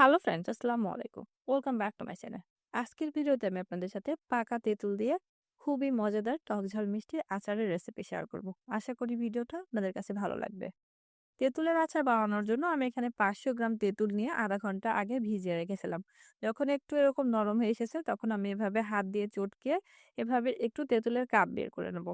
Hello friends, আসসালামু আলাইকুম। Welcome back to my channel. আজকের ভিডিওতে আমি আপনাদের সাথে পাকা তেঁতুল দিয়ে খুবই মজাদার টক ঝাল মিষ্টি আচারের রেসিপি শেয়ার করব। আশা করি ভিডিওটা আপনাদের কাছে ভালো লাগবে। তেঁতুলের আচার বানানোর জন্য আমি এখানে পাঁচশো গ্রাম তেঁতুল নিয়ে আধা ঘণ্টা আগে ভিজিয়ে রেখেছিলাম। যখন একটু এরকম নরম হয়ে এসেছে, তখন আমি এভাবে হাত দিয়ে চটকে এভাবে একটু তেঁতুলের কাপ বের করে নেব।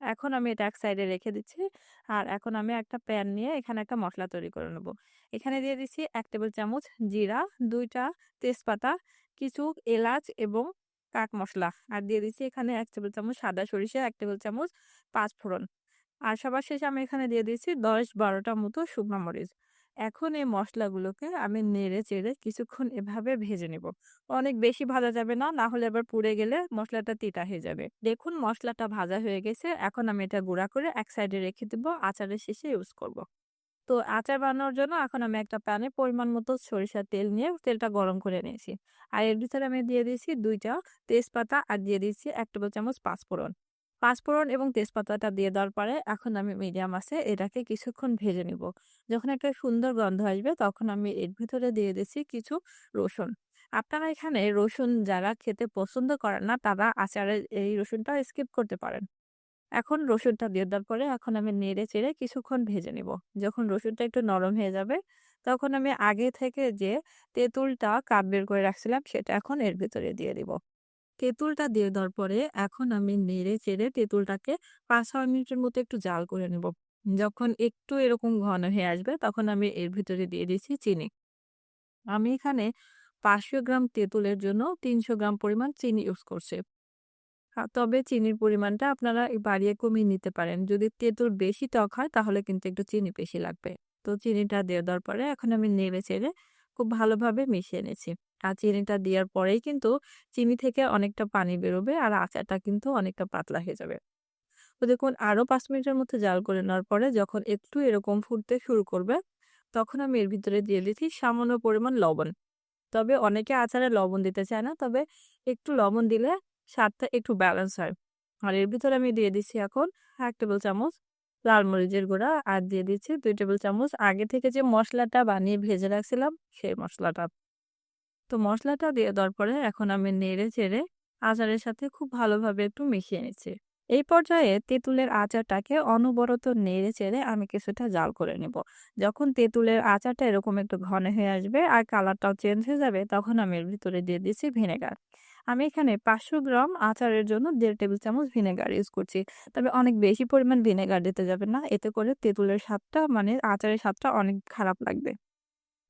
এখন আমি এটা এক সাইডে রেখে দিচ্ছি। আর এখন আমি একটা প্যান নিয়ে এখানে একটা মশলা তৈরি করে নেব। এখানে দিয়ে দিচ্ছি এক টেবিল চামচ জিরা, দুইটা তেজপাতা, কিছু এলাচ এবং কাক মশলা। আর দিয়ে দিচ্ছি এখানে এক টেবিল চামচ সাদা সরিষা, এক টেবিল চামচ পাঁচ ফোড়ন আর সবার শেষে আমি এখানে দিয়ে দিচ্ছি দশ বারোটা মতো শুকনো মরিচ। এখন এই মশলাগুলোকে আমি নেড়ে চেড়ে কিছুক্ষণ এভাবে ভেজে নেব। অনেক বেশি ভাজা যাবে না না হলে আবার পুড়ে গেলে মশলাটা তিতা হয়ে যাবে। দেখুন মশলাটা ভাজা হয়ে গেছে, এখন আমি এটা গুঁড়া করে এক সাইডে রেখে দেবো, আচারের শেষে ইউজ করব। তো আচার বানানোর জন্য এখন আমি একটা প্যানে পরিমাণ মতো সরিষার তেল নিয়ে তেলটা গরম করে নিয়েছি। আর এর ভিতরে আমি দিয়ে দিয়েছি দুইটা তেজপাতা আর দিয়ে দিয়েছি এক টেবিল চামচ পাঁচফোড়ন। পাঁচফোড়ন এবং তেজপাতাটা দিয়ে দেওয়ার পরে এখন আমি মিডিয়াম আছে এটাকে কিছুক্ষণ ভেজে নিব। যখন একটা সুন্দর গন্ধ আসবে তখন আমি এর ভিতরে দিয়ে দিচ্ছি কিছু রসুন। আপনারা এখানে রসুন যারা খেতে পছন্দ করেন না তারা আচারে এই রসুনটা স্কিপ করতে পারেন। এখন রসুনটা দিয়ে দেওয়ার পরে এখন আমি নেড়ে চেড়ে কিছুক্ষণ ভেজে নিব। যখন রসুনটা একটু নরম হয়ে যাবে তখন আমি আগে থেকে যে তেঁতুলটা কাপ বের করে রাখছিলাম সেটা এখন এর ভিতরে দিয়ে দিব। তেঁতুলটা দিয়ে দেওয়ার পরে এখন আমি নেড়ে চেড়ে তেঁতুলটাকে পাঁচ ছয় মিনিটের মতো একটু জাল করে নেব। যখন একটু এরকম ঘন হয়ে আসবে তখন আমি এর ভিতরে দিয়ে দিচ্ছি চিনি। আমি এখানে পাঁচশো গ্রাম তেঁতুলের জন্য তিনশো গ্রাম পরিমাণ চিনি ইউজ করছি। তবে চিনির পরিমাণটা আপনারা বাড়িয়ে কমিয়ে নিতে পারেন। যদি তেঁতুল বেশি টক হয় তাহলে কিন্তু একটু চিনি বেশি লাগবে। তো চিনিটা দিয়ে দেওয়ার পরে এখন আমি নেড়ে চেড়ে খুব ভালোভাবে মিশিয়ে নিয়েছি চিনিটা দেওয়ার পরেই কিন্তু চিনি থেকে অনেকটা পানি বেরোবে আর আচারটা কিন্তু অনেকটা পাতলা হয়ে যাবে। তো দেখুন আরও পাঁচ মিনিটের মধ্যে জাল করে নেওয়ার পরে যখন একটু এরকম ফুটতে শুরু করবে, তখন আমি এর ভিতরে দিয়ে দিচ্ছি সামান্য পরিমাণ লবণ। তবে অনেকে আচারে লবণ দিতে চায় না, তবে একটু লবণ দিলে স্বাদটা একটু ব্যালেন্স হয়। আর এর ভিতরে আমি দিয়ে দিচ্ছি এখন এক টেবিল চামচ লাল মরিচের গুঁড়া আর দিয়ে দিচ্ছি দুই টেবিল চামচ আগে থেকে যে মশলাটা বানিয়ে ভেজে রাখছিলাম, সেই মশলাটা। তো মশলাটা দিয়ে দেওয়ার পরে এখন আমি নেড়ে চেড়ে আচারের সাথে খুব ভালোভাবে একটু মিশিয়ে নিচ্ছি। এই পর্যায়ে তেঁতুলের আচারটাকে অনবরত নেড়ে চেড়ে আমি কিছুটা জাল করে নেব। যখন তেঁতুলের আচারটা এরকম একটু ঘন হয়ে আসবে আর কালারটাও চেঞ্জ হয়ে যাবে, তখন আমি এর ভিতরে দিয়ে দিচ্ছি ভিনেগার। আমি এখানে পাঁচশো গ্রাম আচারের জন্য দেড় টেবিল চামচ ভিনেগার ইউজ করছি। তবে অনেক বেশি পরিমাণ ভিনেগার দিতে যাবে না, এতে করে তেঁতুলের স্বাদটা মানে আচারের স্বাদটা অনেক খারাপ লাগবে।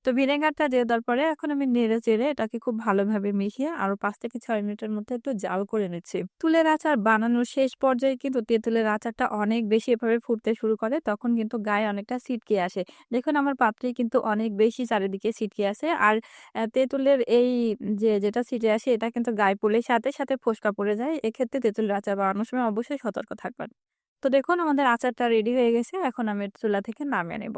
তো ভিনেগারটা দিয়ে দেওয়ার পরে এখন আমি নেড়ে চেড়ে এটাকে খুব ভালোভাবে মিশিয়ে আরও পাঁচ থেকে ছয় মিনিটের মধ্যে একটু জাল করে নিচ্ছি। তুলের আচার বানানোর শেষ পর্যায়ে কিন্তু তেঁতুলের আচারটা অনেক বেশি এভাবে ফুটতে শুরু করে তখন কিন্তু গায়ে অনেকটা ছিটকে আসে। দেখুন আমার পাত্রে কিন্তু অনেক বেশি চারিদিকে ছিটকে আসে আর তেঁতুলের এই যে যেটা ছিটে আসে এটা কিন্তু গায়ে পড়লে সাথে সাথে ফোসকা পড়ে যায়। এক্ষেত্রে তেঁতুলের আচার বানানোর সময় অবশ্যই সতর্ক থাকবেন। তো দেখুন আমাদের আচারটা রেডি হয়ে গেছে, এখন আমি চুলা থেকে নামিয়ে নেব।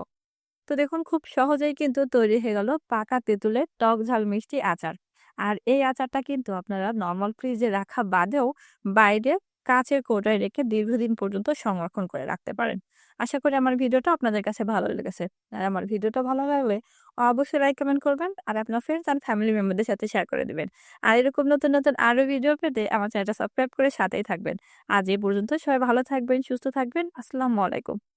তো দেখুন খুব সহজেই কিন্তু তৈরি হয়ে গেল পাকা তেঁতুলের টক ঝাল মিষ্টি আচার। আর এই আচারটা কিন্তু আপনারা নর্মাল ফ্রিজে রাখা বাদেও বাইরে কাচের কৌটায় রেখে দীর্ঘদিন পর্যন্ত সংরক্ষণ করে রাখতে পারেন। আশা করি আমার ভিডিওটা আপনাদের কাছে ভালো লেগেছে। আর আমার ভিডিওটা ভালো লাগলে অবশ্যই লাইক কমেন্ট করবেন আর আপনার ফ্রেন্ডস আর ফ্যামিলি মেম্বারদের সাথে শেয়ার করে দিবেন। আর এরকম নতুন নতুন আরও ভিডিও পেতে আমার চ্যানেলটা সাবস্ক্রাইব করে সাথেই থাকবেন। আজ এই পর্যন্ত সবাই ভালো থাকবেন, সুস্থ থাকবেন। আসসালামু আলাইকুম।